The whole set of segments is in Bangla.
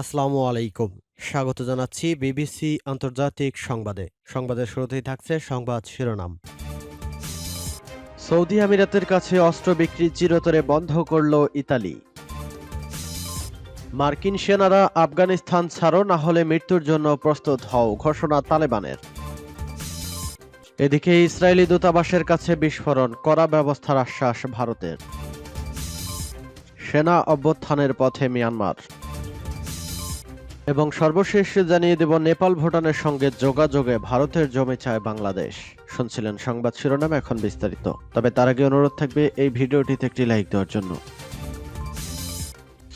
আসসালামু আলাইকুম। স্বাগত জানাচ্ছি বিবিসি আন্তর্জাতিক সংবাদে। সংবাদের শুরুতেই থাকছে সংবাদ শিরোনাম। সৌদি আমিরাতের কাছে অস্ত্র বিক্রি চিরতরে বন্ধ করল ইতালি। মার্কিন সেনারা আফগানিস্তান ছাড়ো না হলে মৃত্যুর জন্য প্রস্তুত হও, ঘোষণা তালেবানের। এদিকে ইসরায়েলি দূতাবাসের কাছে বিস্ফোরণ করা ব্যবস্থার আশ্বাস ভারতের। সেনা অভ্যুত্থানের পথে মিয়ানমার। এবং সর্বশেষ জানিয়ে দেব, নেপাল ভুটানের সঙ্গে যোগাযোগে ভারতের জমি চায় বাংলাদেশ। শুনছিলেন সংবাদ শিরোনাম, এখন বিস্তারিত। তবে তার আগে অনুরোধ থাকবে, এই ভিডিওটিতে একটি লাইক দেওয়ার জন্য।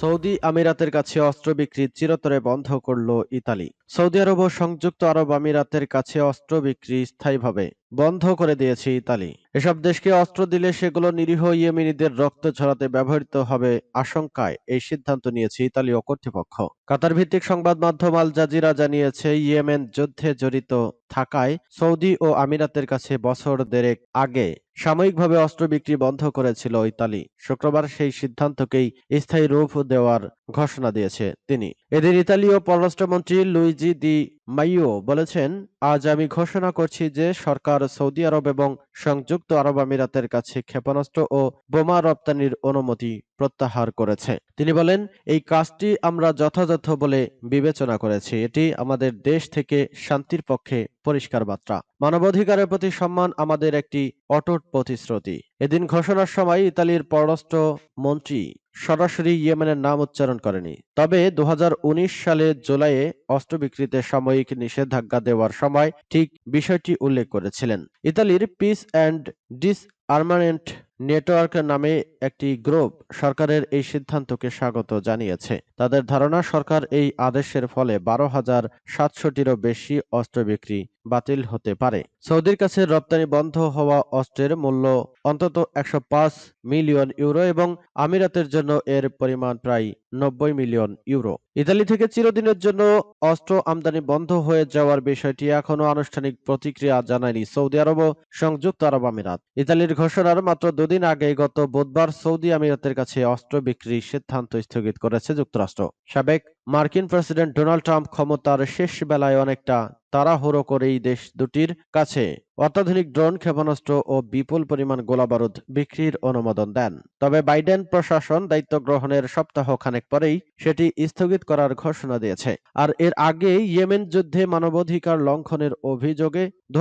সৌদি আমিরাতের কাছে অস্ত্র বিক্রি চিরতরে বন্ধ করল ইতালি। সৌদি আরব ও সংযুক্ত আরব আমিরাতের কাছে অস্ত্র বিক্রি স্থায়ীভাবে বন্ধ করে দিয়েছে ইতালি। এসব দেশকে অস্ত্র দিলে সেগুলো নিরীহ ইয়েমেনিদের রক্ত ছড়াতে ব্যবহৃত হবে আশঙ্কায় এই সিদ্ধান্ত নিয়েছে ইতালীয় কর্তৃপক্ষ। কাতার ভিত্তিক সংবাদ মাধ্যম আল জাজিরা জানিয়েছে, ইয়েমেন যুদ্ধে জড়িত থাকায় সৌদি ও আমিরাতের কাছে বছর দেড়েক আগে সাময়িকভাবে অস্ত্র বিক্রি বন্ধ করেছিল ইতালি। শুক্রবার সেই সিদ্ধান্তকেই স্থায়ী রূপ দেওয়ার ঘোষণা দিয়েছে তিনি। এদিন ইতালীয় পররাষ্ট্রমন্ত্রী লুইজি দি মাইও বলেছেন, আজ আমি ঘোষণা করছি যে সরকার সৌদি আরব এবং সংযুক্ত আরব আমিরাতের কাছে ক্ষেপণাস্ত্র ও বোমা রপ্তানির অনুমতি প্রত্যাহার করেছে। তিনি বলেন, এই কাজটি আমরা যথাযথ বলে বিবেচনা করেছি। এটি আমাদের দেশ থেকে শান্তির পক্ষে পরিষ্কার বার্তা। মানবাধিকারের প্রতি সম্মান আমাদের একটি অটুট প্রতিশ্রুতি। এদিন ঘোষণার সময় ইতালির পররাষ্ট্র মন্ত্রী সরাসরি ইয়েমেনের নাম উচ্চারণ করেনি। তবে দু হাজার উনিশ সালে জুলাইয়ে অস্ত্র বিক্রিতে সাময়িক নিষেধাজ্ঞা দেওয়ার সময় ঠিক বিষয়টি উল্লেখ করেছিলেন। ইতালির peace and disarmament network নামে একটি গ্রুপ সরকারের এই সিদ্ধান্তকে স্বাগত জানিয়েছে। তাদের ধারণা, সরকার এই আদেশের ফলে বারো হাজার সাতশোটিরও বেশি অস্ত্র বিক্রি বাতিল হতে পারে। সৌদির কাছে রপ্তানি বন্ধ হওয়া অস্ত্রের মূল্য অন্তত একশো পাঁচ মিলিয়ন ইউরো এবং আমিরাতের জন্য এর পরিমাণ প্রায় নব্বই মিলিয়ন ইউরো। ইতালি থেকে চিরদিনের জন্য অস্ত্র আমদানি বন্ধ হয়ে যাওয়ার বিষয়টি এখনও আনুষ্ঠানিক প্রতিক্রিয়া জানায়নি সৌদি আরব ও সংযুক্ত আরব আমিরাত। ইতালির ঘোষণার মাত্র দুদিন আগে গত বুধবার সৌদি আমিরাতের কাছে অস্ত্র বিক্রির সিদ্ধান্ত স্থগিত করেছে যুক্তরাষ্ট্র। সাবেক মার্কিন প্রেসিডেন্ট ডোনাল্ড ট্রাম্প ক্ষমতার শেষ বেলায় অনেকটা তাড়াহুড়ো করে এই দেশ দুটির কাছে অত্যাধুনিক ড্রোন ক্ষেপণাস্ত্র ও বিপুল পরিমাণ গোলাবারুদ বিক্রির অনুমোদন দেন। তবে বাইডেন প্রশাসন দায়িত্ব গ্রহণের সপ্তাহ খানেক পরেই সেটি স্থগিত করার ঘোষণা দিয়েছে। আর এর আগে ইয়েমেন যুদ্ধে মানবাধিকার লঙ্ঘনের অভিযোগে দু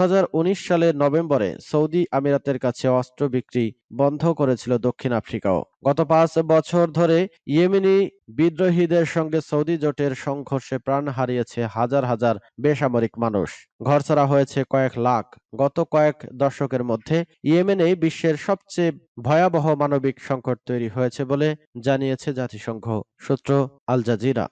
সালের নভেম্বরে সৌদি আমিরাতের কাছে অস্ত্র বিক্রি বন্ধ করেছিল দক্ষিণ আফ্রিকাও। গত পাঁচ বছর ধরে ইয়েমেনি বিদ্রোহীদের সঙ্গে সৌদি জোটের সংঘর্ষে প্রাণ হারিয়েছে হাজার হাজার বেসামরিক মানুষ। ঘরছাড়া হয়েছে কয়েক লাখ। গত কয়েক দশকের মধ্যে ইয়েমেনে বিশ্বের সবচেয়ে ভয়াবহ মানবিক সংকট তৈরি হয়েছে বলে জানিয়েছে জাতিসংঘ সূত্র আল জাজিরা।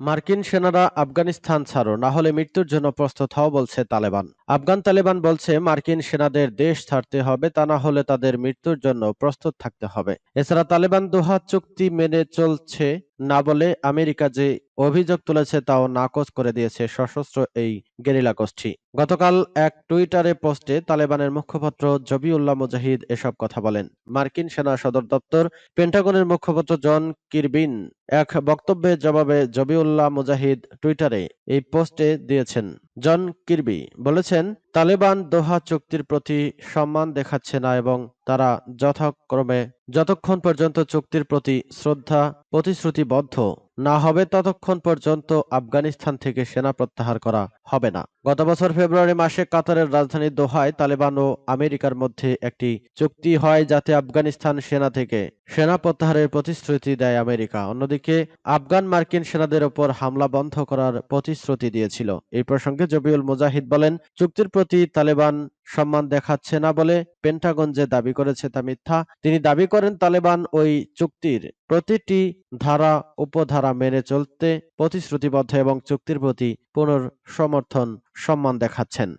মার্কিন সেনারা আফগানিস্তান ছাড়ো না হলে মৃত্যুর জন্য প্রস্তুত হও বলছে তালেবান। আফগান তালেবান বলছে, মার্কিন সেনাদের দেশ ছাড়তে হবে, তা না হলে তাদের মৃত্যুর জন্য প্রস্তুত থাকতে হবে। এছাড়া তালেবান দোহা চুক্তি মেনে চলছে না বলে আমেরিকা যে অভিযোগ তুলেছে, তাও নাকচ করে দিয়েছে সশস্ত্র এই গেরিলা গোষ্ঠী। গতকাল এক টুইটারে পোস্টে তালেবানের মুখপাত্র জবিউল্লাহ মুজাহিদ এসব কথা বলেন। মার্কিন সেনা সদর দপ্তর পেন্টাগনের মুখপাত্র জন কিরবিন এক বক্তব্যের জবাবে জবিউল্লাহ মুজাহিদ টুইটারে এই পোস্টে দিয়েছেন। জন কিরবি বলেছেন তালেবান দোহা চুক্তির প্রতি সম্মান দেখাচ্ছে না এবং তারা যথাক্রমে যতক্ষণ পর্যন্ত চুক্তির প্রতি শ্রদ্ধা প্রতিশ্রুতিবদ্ধ না হবে, ততক্ষণ পর্যন্ত আফগানিস্তান থেকে সেনা প্রত্যাহার করা হবে না। গত বছর ফেব্রুয়ারি মাসে কাতারের রাজধানী দোহায় তালেবান ও আমেরিকার মধ্যে একটি চুক্তি হয় যাতে আফগানিস্তান সেনা থেকে সেনা প্রত্যাহারের প্রতিশ্রুতি দেয় আমেরিকা। অন্যদিকে, আফগান মার্কিন সেনাদের ওপর হামলা বন্ধ করার প্রতিশ্রুতি দিয়েছিল। এই প্রসঙ্গে জবিউল মুজাহিদ বলেন, চুক্তির প্রতি তালেবান সম্মান দেখাচ্ছে না বলে পেন্টাগন যে দাবি করেছে তা মিথ্যা। তিনি দাবি করেন, তালেবান ওই চুক্তির প্রতিটি ধারা, উপধারা মেনে চলতে প্রতিশ্রুতিবদ্ধ এবং চুক্তির প্রতি পুনর্সমর্থন সম্মান দেখাচ্ছেন।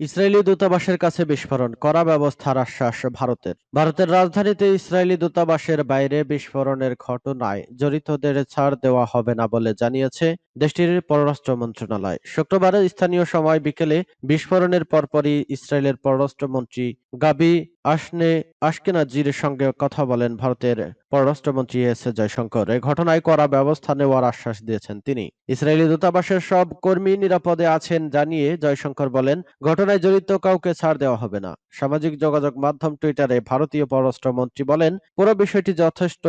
ইসরায়েলি দূতাবাসের কাছে বিস্ফোরণ করা ব্যবস্থার আশ্বাস ভারতের। ভারতের রাজধানীতে ইসরায়েলি দূতাবাসের বাইরে বিস্ফোরণের ঘটনায় জড়িতদের ছাড় দেওয়া হবে না বলে জানিয়েছে দেশটির পররাষ্ট্র মন্ত্রণালয়। শুক্রবার স্থানীয় সময় বিকেলে বিস্ফোরণের পরপরই ইসরায়েলের পররাষ্ট্রমন্ত্রী গাবি আশনে আশকেনাজির সঙ্গে কথা বলেন ভারতের পররাষ্ট্রমন্ত্রী এস জয়শঙ্কর। এ ঘটনায় কড়া ব্যবস্থা নেওয়ার আশ্বাস দিয়েছেন তিনি। ইসরায়েলি দূতাবাসের সব কর্মী নিরাপদে আছেন জানিয়ে জয়শঙ্কর বলেন, ঘটনায় জড়িত কাউকে ছাড় দেওয়া হবে না। সামাজিক যোগাযোগ মাধ্যম টুইটারে ভারতীয় পররাষ্ট্রমন্ত্রী বলেন, পুরো বিষয়টি যথেষ্ট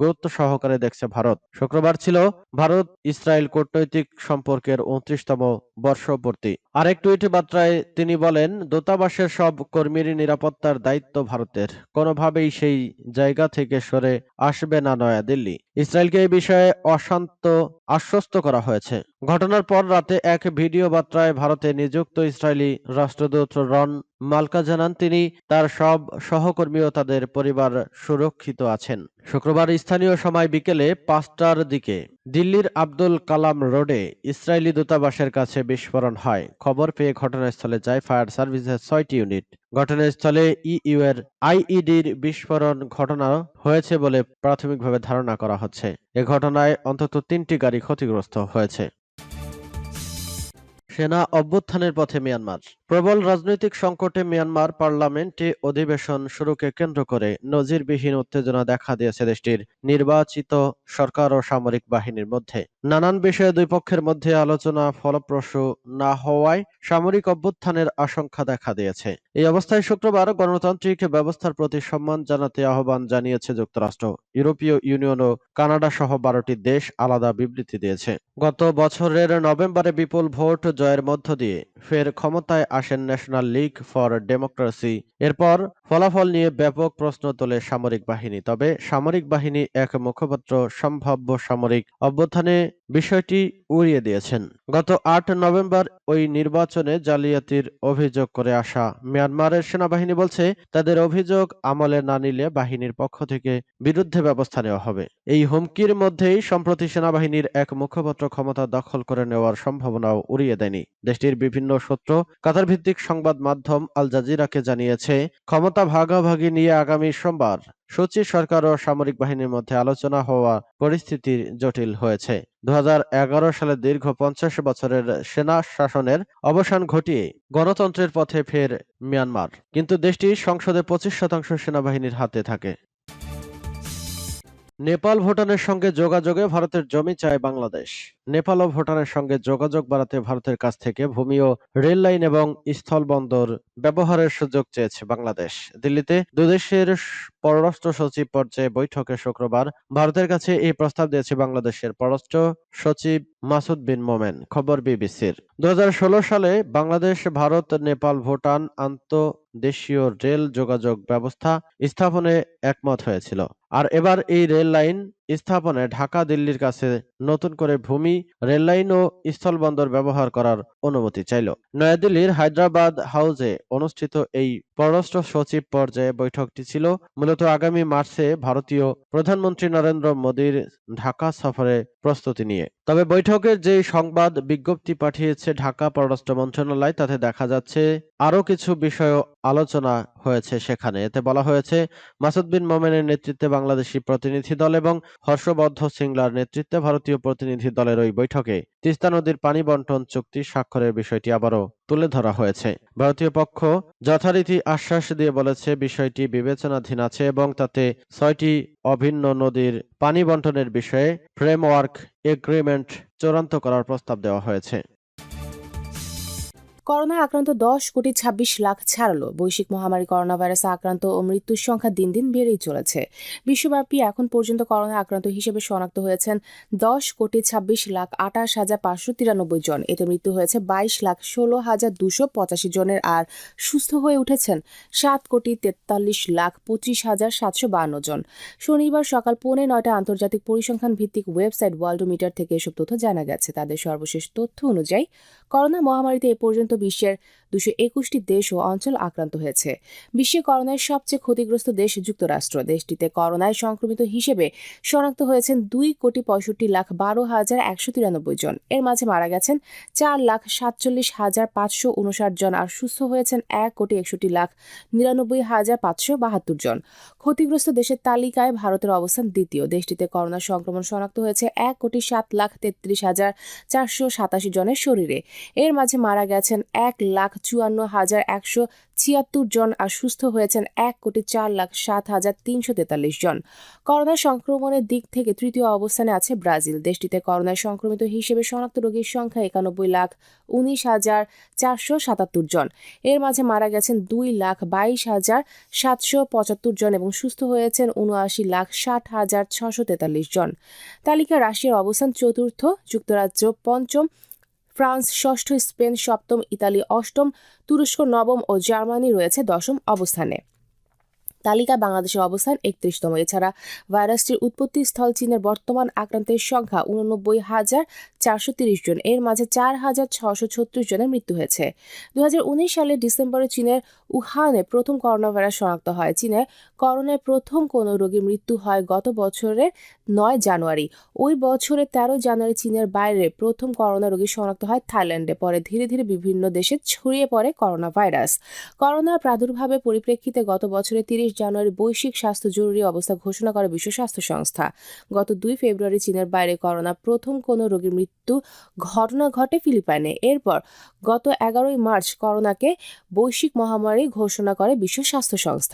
গুরুত্ব সহকারে দেখছে ভারত। শুক্রবার ছিল ভারত ইসরায়েল কূটনৈতিক সম্পর্কের উনত্রিশতম বর্ষপূর্তি। আরেক টুইট বার্তায় তিনি বলেন, দূতাবাসের সব কর্মীর নিরাপত্তার দায়িত্ব ভারতের। কোনোভাবেই সেই জায়গা থেকে সরে আসবে না নয়াদিল্লি। ইসরায়েলকে এই বিষয়ে অশান্ত আশ্বস্ত করা হয়েছে। ঘটনার পর রাতে এক ভিডিও বার্তায় ভারতে নিযুক্ত ইসরায়েলি রাষ্ট্রদূত রন মালকা জানান, তিনি তার সব সহকর্মী ও তাদের পরিবার সুরক্ষিত আছেন। শুক্রবার স্থানীয় সময় বিকেলে পাঁচটার দিকে দিল্লির আব্দুল কালাম রোডে ইসরায়েলি দূতাবাসের কাছে বিস্ফোরণ হয়। খবর পেয়ে ঘটনাস্থলে যায় ফায়ার সার্ভিসের ছয়টি ইউনিট। ঘটনাস্থলে ইইউ এর আইইডির বিস্ফোরণ ঘটনা হয়েছে বলে প্রাথমিকভাবে ধারণা করা হচ্ছে। এ ঘটনায় অন্তত তিনটি গাড়ি ক্ষতিগ্রস্ত হয়েছে। সেনা অভ্যুত্থানের পথে মিয়ানমার। প্রবল রাজনৈতিক সংকটে মিয়ানমার পার্লামেন্টে অধিবেশন শুরুকে কেন্দ্র করে নজিরবিহীন উত্তেজনা দেখা দিয়েছে দেশটির নির্বাচিত সরকার ও সামরিক বাহিনীর মধ্যে। নানান বিষয়ে দুই পক্ষের মধ্যে আলোচনা ফলপ্রসূ না হওয়ায় সামরিক অভ্যুত্থানের আশঙ্কা দেখা দিয়েছে। এই অবস্থায় শুক্রবার গণতান্ত্রিক ব্যবস্থার প্রতি সম্মান জানাতে আহ্বান জানিয়েছে যুক্তরাষ্ট্র। ইউরোপীয় ইউনিয়ন ও কানাডা সহ বারোটি দেশ আলাদা বিবৃতি দিয়েছে। গত বছরের নভেম্বরে বিপুল ভোট জয়ের মধ্য দিয়ে ফের ক্ষমতায় আসেন ন্যাশনাল লীগ ফর ডেমোক্রেসি এরপর ফলাফল নিয়ে ব্যাপক প্রশ্ন তোলে সামরিক বাহিনী। তবে সামরিক বাহিনী এক মুখপাত্র, সম্ভাব্য সামরিক অভ্যুত্থানে বিষয়টি উড়িয়ে দিয়েছেন। গত আট নভেম্বর ওই নির্বাচনে জালিয়াতির অভিযোগ করে আসা মিয়ানমারের সেনাবাহিনী বলছে, তাদের অভিযোগ আমলে না নিলে বাহিনীর পক্ষ থেকে বিরুদ্ধে ব্যবস্থা নেওয়া হবে। এই হুমকির মধ্যেই সম্প্রতি সেনাবাহিনীর এক মুখপাত্র ক্ষমতা দখল করে নেওয়ার সম্ভাবনাও উড়িয়ে দেয়নি। দেশটির বিভিন্ন সূত্র কাতার ভিত্তিক সংবাদ মাধ্যম আল জাজিরাকে জানিয়েছে, ক্ষমতা ভাগাভাগি নিয়ে আগামী সোমবার সচিব সরকার ও সামরিক বাহিনীর মধ্যে আলোচনা হওয়া পরিস্থিতি জটিল হয়েছে। দু সালে দীর্ঘ পঞ্চাশ বছরের সেনা শাসনের অবসান ঘটিয়ে গণতন্ত্রের পথে ফের মিয়ানমার। কিন্তু দেশটির সংসদে পঁচিশ শতাংশ সেনাবাহিনীর হাতে থাকে। নেপাল ভুটানের সঙ্গে যোগাযোগে ভারতের জমি চায় বাংলাদেশ। নেপাল ও ভুটানের সঙ্গে যোগাযোগ বাড়াতে ভারতের কাছ থেকে ভূমি ও রেল লাইন এবং স্থলবন্দর ব্যবহারের সুযোগ চেয়েছে বাংলাদেশ। দিল্লিতে দুদেশের পররাষ্ট্র সচিব পর্যায়ে বৈঠকে শুক্রবার ভারতের কাছে এই প্রস্তাব দিয়েছে বাংলাদেশের পররাষ্ট্র সচিব মাসুদ বিন মোমেন, খবর বিবিসির। দু হাজার ষোলো সালে বাংলাদেশ, ভারত, নেপাল, ভুটান আন্তঃদেশীয় রেল যোগাযোগ ব্যবস্থা স্থাপনে একমত হয়েছিল। আর এবার এই রেল লাইন স্থাপনে ঢাকা, দিল্লির কাছে নতুন করে ভূমি রেললাইন ও স্থলবন্দর ব্যবহার করার অনুমতি চাইল। নয়াদিল্লির হায়দ্রাবাদ হাউসে অনুষ্ঠিত এই পররাষ্ট্র সচিব পর্যায়ে বৈঠকটি ছিল। মূলত আগামী মার্চে ভারতীয় প্রধানমন্ত্রী নরেন্দ্র মোদীর ঢাকা সফরে প্রস্তুতি নিয়ে। তবে বৈঠকের যে সংবাদ বিজ্ঞপ্তি পাঠিয়েছে ঢাকা পররাষ্ট্র মন্ত্রণালয়, তাতে দেখা যাচ্ছে আরও কিছু বিষয় আলোচনা হয়েছে সেখানে। এতে বলা হয়েছে, মাসুদ বিন মোমেনের নেতৃত্বে বাংলাদেশি প্রতিনিধি দল এবং হর্ষবর্ধ সিংলার নেতৃত্বে ভারতীয় প্রতিনিধি দলের ওই বৈঠকে তিস্তা নদীর পানি বন্টন চুক্তি স্বাক্ষরের বিষয়টি আবারও তুলে ধরা হয়েছে। ভারতীয় পক্ষ যথারীতি আশ্বাস দিয়ে বলেছে, বিষয়টি বিবেচনাধীন আছে এবং তাতে ছয়টি অভিন্ন নদীর পানি বন্টনের বিষয়ে ফ্রেমওয়ার্ক এগ্রিমেন্ট চূড়ান্ত করার প্রস্তাব দেওয়া হয়েছে। করোনায় আক্রান্ত দশ কোটি ছাব্বিশ লাখ ছাড়ালো। বৈশ্বিক মহামারী করোনা ভাইরাসে আক্রান্ত ও মৃত্যুর সংখ্যা দিন দিন বেড়েই চলেছে। বিশ্বব্যাপী এখন পর্যন্ত করোনা আক্রান্ত হিসেবে শনাক্ত হয়েছেন দশ কোটি ছাব্বিশ লাখ আঠাশ হাজার পাঁচশো তিরানব্বই জন। এতে মৃত্যু হয়েছে বাইশ লাখ ষোলো হাজার দুশো পঁচাশি জনের আর সুস্থ হয়ে উঠেছেন সাত কোটি তেতাল্লিশ লাখ পঁচিশ হাজার সাতশো বান্ন জন। শনিবার সকাল পৌনে নয়টা আন্তর্জাতিক পরিসংখ্যান ভিত্তিক ওয়েবসাইট ওয়ার্ল্ডোমিটার থেকে এসব তথ্য জানা গেছে। তাদের সর্বশেষ তথ্য অনুযায়ী, করোনা মহামারীতে এ পর্যন্ত বিশ্বের দুশো একুশটি দেশ ও অঞ্চল আক্রান্ত হয়েছে। বিশ্বে করোনায় সবচেয়ে ক্ষতিগ্রস্ত দেশ যুক্তরাষ্ট্র। দেশটিতে করোনায় সংক্রমিত হিসেবে শনাক্ত হয়েছেন দুই কোটি পঁয়ষট্টি লাখ বারো হাজার একশো তিরানব্বই জন। এর মাঝে মারা গেছেন চার লাখ সাতচল্লিশ হাজার পাঁচশো উনষাট জন আর সুস্থ হয়েছেন এক কোটি একষট্টি লাখ নিরানব্বই হাজার পাঁচশো বাহাত্তর জন। ক্ষতিগ্রস্ত দেশের তালিকায় ভারতের অবস্থান দ্বিতীয়। দেশটিতে করোনা সংক্রমণ শনাক্ত হয়েছে এক কোটি সাত লাখ তেত্রিশ হাজার চারশো সাতাশি জনের শরীরে। এর মাঝে মারা গেছেন এক লাখ চুয়ান্ন হাজার একশো ছিয়াত্তর জন আর সুস্থ হয়েছেন, এক কোটি চার লাখ সাত হাজার তিনশো তেতাল্লিশ জন। করোনা সংক্রমণের দিক থেকে তৃতীয় অবস্থানে আছে ব্রাজিল। দেশটিতে করোনায় সংক্রমিত হিসেবে শনাক্ত রোগীর সংখ্যা একানব্বই লাখ উনিশ হাজার চারশো সাতাত্তর জন। এর মাঝে মারা গেছেন দুই লাখ বাইশ হাজার সাতশো পঁচাত্তর জন এবং সুস্থ হয়েছেন উনআশি লাখ ষাট হাজার ছশো তেতাল্লিশ জন। তালিকা রাশিয়ার অবস্থান চতুর্থ, যুক্তরাজ্য পঞ্চম ফ্রান্স, ষষ্ঠ স্পেন, সপ্তম ইতালি, অষ্টম, তুরস্ক, নবম ও জার্মানি রয়েছে দশম অবস্থানে। তালিকা বাংলাদেশের অবস্থান একত্রিশতম। এছাড়া ভাইরাসটির উৎপত্তি স্থল চীনের বর্তমান আক্রান্তের সংখ্যা উননব্বই হাজার চারশো তিরিশ জন। এর মাঝে চার হাজার ছশো ছত্রিশ জনের মৃত্যু হয়েছে। উনিশ সালের ডিসেম্বরে চীনের উহানে প্রথম করোনা ভাইরাস শনাক্ত হয়। চীনে করোনায় প্রথম কোনো রোগীর মৃত্যু হয় গত বছরের নয় জানুয়ারি। ওই বছরে তেরো জানুয়ারি চীনের বাইরে প্রথম করোনা রোগী শনাক্ত হয় থাইল্যান্ডে। পরে ধীরে ধীরে বিভিন্ন দেশে ছড়িয়ে পড়ে করোনা ভাইরাস করোনার প্রাদুর্ভাবের পরিপ্রেক্ষিতে গত বছরের তিরিশ জানুয়ারি বৈশ্বিক স্বাস্থ্য জরুরি অবস্থা ঘোষণা করে বিশ্ব স্বাস্থ্য সংস্থা। গত দুই ফেব্রুয়ারি চীনের বাইরে করোনা প্রথম কোনো রোগীর মৃত্যু ঘটনা ঘটে ফিলিপাইনে। এরপর গত এগারোই মার্চ করোনাকে বৈশ্বিক মহামারী ঘোষণা করে বিশ্ব স্বাস্থ্য সংস্থা।